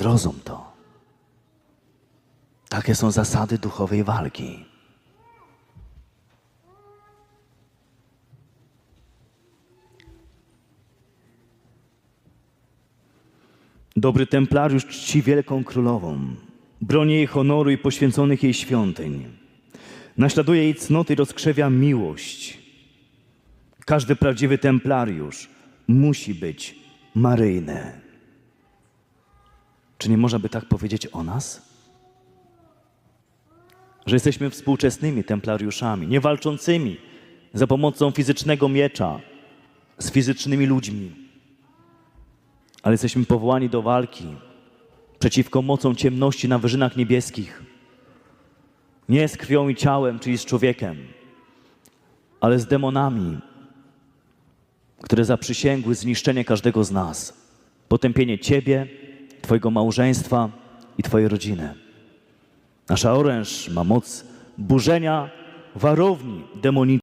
Zrozum to. Takie są zasady duchowej walki. Dobry templariusz czci wielką królową, broni jej honoru i poświęconych jej świątyń. Naśladuje jej cnoty i rozkrzewia miłość. Każdy prawdziwy templariusz musi być maryjny. Czy nie można by tak powiedzieć o nas? Że jesteśmy współczesnymi templariuszami, nie walczącymi za pomocą fizycznego miecza z fizycznymi ludźmi, ale jesteśmy powołani do walki przeciwko mocom ciemności na wyżynach niebieskich. Nie z krwią i ciałem, czyli z człowiekiem, ale z demonami, które zaprzysięgły zniszczenie każdego z nas, potępienie Ciebie, Twojego małżeństwa i Twojej rodziny. Nasza oręż ma moc burzenia warowni demonicznej.